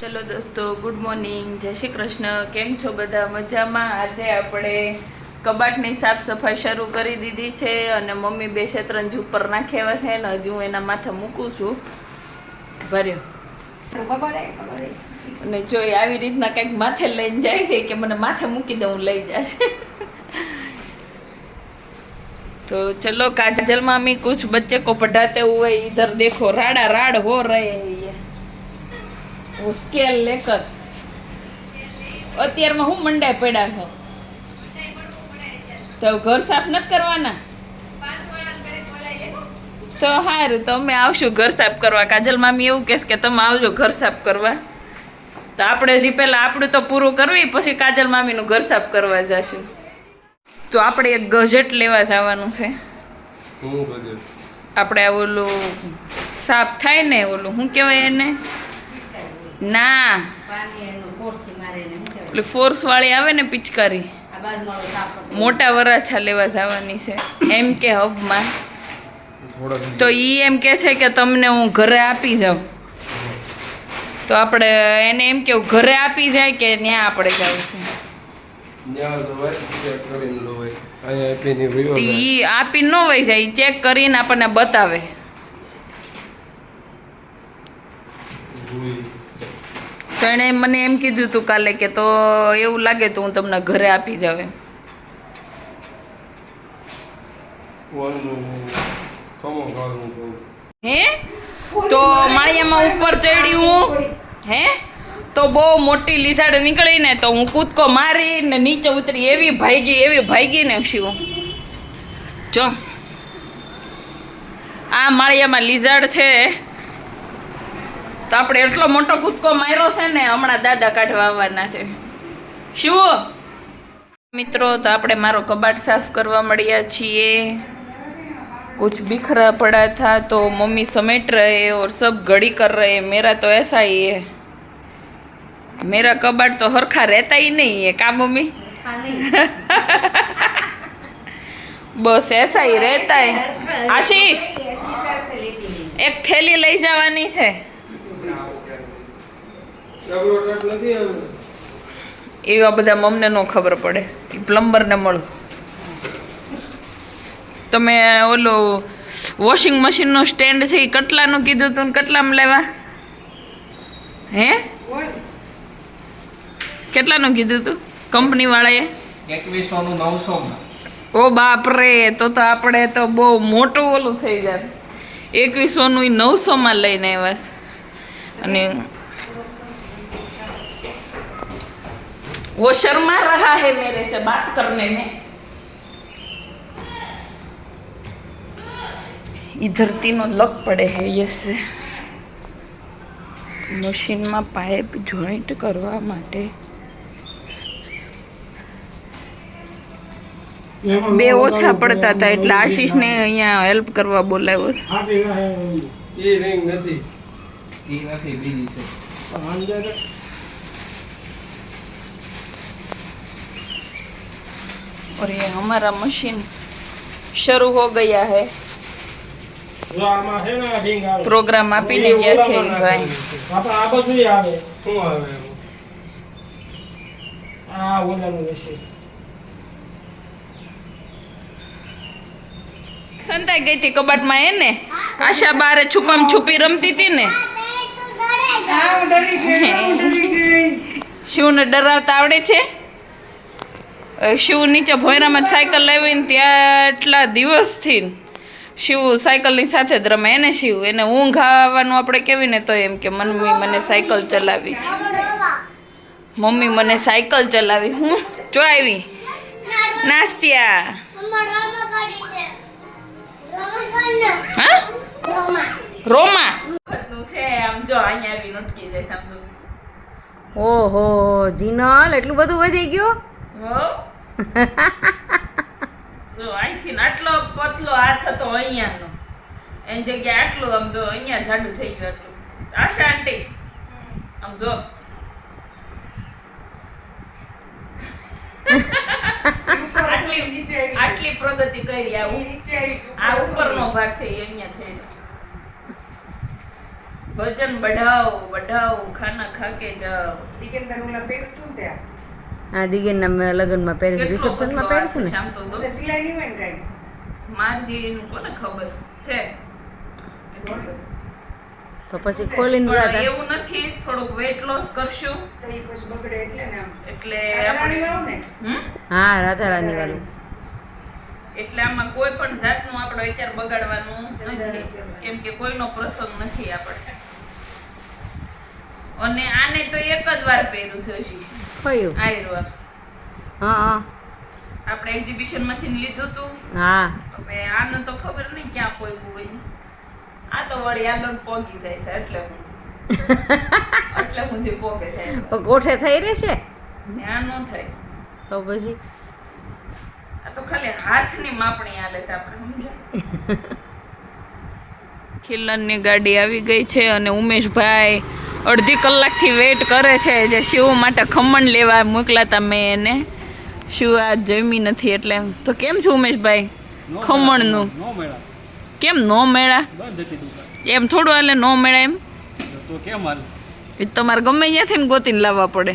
ચલો દોસ્તો good morning જય શ્રી કૃષ્ણ. કેમ છો બધા? મજામાં? આજે આપણે કબાટની સાફ સફાઈ શરૂ કરી દીધી છે અને મમ્મી બે શેતરંજ ઉપર નાખેવા છે ને હજુ હું એના માથે મૂકું છું. ભર્યો. અને જો આવી રીતના કંઈક માથે લઈને જાય છે કે મને માથે મૂકી દઉં લઈ જશે. તો ચલો કાજલમાં મેં કુછ બચ્ચે કો પઢાતે હોય ઇધર દેખો રાડા રાડ હો રહે હોસ્કેલ લેકર અત્યારમાં હું મંડાઈ પડ્યા છો? તો ઘર સાફ નથી કરવાના? તો સારું તો અમે આવશું ઘર સાફ કરવા. કાજલ મામી એવું કહેશ કે તમે આવજો ઘર સાફ કરવા. તો આપણે હજી પહેલાં આપણું તો પૂરું કરવી પછી કાજલ મામીનું ઘર સાફ કરવા જશું. તો આપણે એક ગજેટ લેવા જવાનું છે. આપણે ઓલું સાફ થાય ને ઓલું શું કહેવાય એને? ના. એટલે ફોર્સ વાળી આવે ને પિચકારી. મોટા વરાછા લેવા જવાની છે એમ કે હબમાં. તો ઈ એમ કે છે કે તમને હું ઘરે આપી જાઉં. તો આપણે એને એમ કેવું ઘરે આપી જાય કે ત્યાં આપણે જવું છે? ઈ આપી ન વહી જાય ઈ ચેક કરીને આપણને બતાવે. તો એણે મને એમ કીધું હતું કાલે કે તો એવું લાગે તો હું તમને ઘરે આપી જાવ હે? તો માળિયામાં ઉપર ચડી હું? હે તો બહુ મોટી લીસાડ નીકળી ને તો હું કૂદકો મારી ને નીચે ઉતરી એવી ભાગી એવી ભાગી ને શિવ જો. આ માળિયામાં લીઝાડ છે. તો આપણે એટલો મોટો કૂદકો માર્યો છે ને હમણાં દાદા કાઢવા આવવાના છે શું મિત્રો તો આપણે મારો કબાટ સાફ કરવા મળ્યા છીએ कुछ बिखरा पड़ा था तो मम्मी समेट रहे और सब घड़ी कर रहे हैं मेरा तो ऐसा ही है मेरा कबाड़ तो हरखा रहता ही नहीं है का मम्मी बस ऐसा ही रहता है आशीष एक थैली લઈ જવાની છે એવા બધા મમને ન ખબર પડે. પ્લમ્બરને મળો. તમે ઓલું વોશિંગ મશીનનું સ્ટેન્ડ છે એ કેટલાનું કીધું તું ને કેટલામાં લેવા હે? કેટલાનું કીધું તું? કંપનીવાળાએ? એકવીસોનું નવસોમાં ઓ બાપ રે તો તો આપણે તો બહુ મોટું ઓલું થઈ જાય. એકવીસોનું એ નવસોમાં લઈને આવ્યા છે. અને वो शर्मा रहा है मेरे से बात करने में इधर तीनों लग पड़े हैं ये से મશીનમાં પાઇપ જોઈન્ટ કરવા માટે બે ઓછા પડતા હતા એટલે આશીષને અહીંયા હેલ્પ કરવા બોલાવ્યો છે એ રિંગ નથી એ નથી બીજી છે और ये हमारा मशीन शुरू हो गया है પ્રોગ્રામ આપીને ગયા છે એ ભાઈ આપણે આ બધું આવે શું આવે એમાં? આ ઓલાનું રહેશે સંતાઈ ગઈ હતી કબાટમાં એ ને આશા બારે છુપામ છુપી રમતી હતી ને શિવને ડરાવતા આવડે છે? શિવ નીચે ભોયરામાં સાયકલ લાવીને ત્યાં એટલા દિવસથી શિવ સાયકલની સાથે જ રમે. એને શિવ એને ઊંઘ આવવાનું આપણે કેવી ને તો એમ કે મમ્મી મને સાયકલ ચલાવી છે. મમ્મી મને સાયકલ ચલાવી. હું? જો આવી. નાસ્યા હા? રોમા? નું છે આમ જો અહીંયા આવી નટકી જાય સમજો. ઓહો જીનલ એટલું બધું વધી ગયું? હો? જો અહીંથી આટલો પતલો હાથ હતો અહીંયાનો. એની જગ્યાએ આટલું આમ જો અહીંયા જાડું થઈ ગયું આટલું. આશા આંટી? આમ જો. આટલી આટલી પ્રગતિ કરી આ ઉપર નો ભાગ છે એ અહીંયા થઈ વજન બઢાઓ બઢાઓ ખાના ખા તું ત્યાં? આ દિગેનના લગ્નમાં પહેર્યું રિસેપ્શનમાં પહેર્યું ને? શામ તો જો. મારજીનું કોને ખબર? છે. તો પછી ખોલીને ગયા એવું નથી. થોડુંક વેટ લોસ કરશું. એટલે આપણે હમ? હા રાધા રાની વાળું એટલે આમાં કોઈ પણ જાતનું આપણે અત્યારે બગાડવાનું નથી. કેમ કે કોઈનો પ્રસંગ નથી આપણે. અને આને તો એક જ વાર પહેર્યું છે હજી. કયું? આયરો હા હા. આપણે એક્ઝિબિશનમાંથી લીધું હતું હા. હવે આનું તો ખબર નહીં ક્યાં પોગ્યું હોય. આ તો વળી આગળ પોગી જાય છે એટલે હું. એટલે સુધી પોગે છે. કોઠે થઈ રહેશે? ને આ ન થાય. તો પછી? આ તો ખાલી હાથની માપણી આલે છે આપણે સમજ્યા? ખિલનની ગાડી આવી ગઈ છે અને ઉમેશભાઈ અડધી કલાકથી વેઇટ કરે છે જે શિવ માટે ખમણ લેવા મોકલા હતા મેં એને. શિવ આ જમી નથી એટલે એમ. તો કેમ છું ઉમેશભાઈ? ખમણનું. નો કેમ નો મેળા? એમ થોડું હાલે નો મેળા એમ? તો કેમ હાલ? એ તમારે ગમે ત્યાંથી ને ગોતીને લાવવા પડે.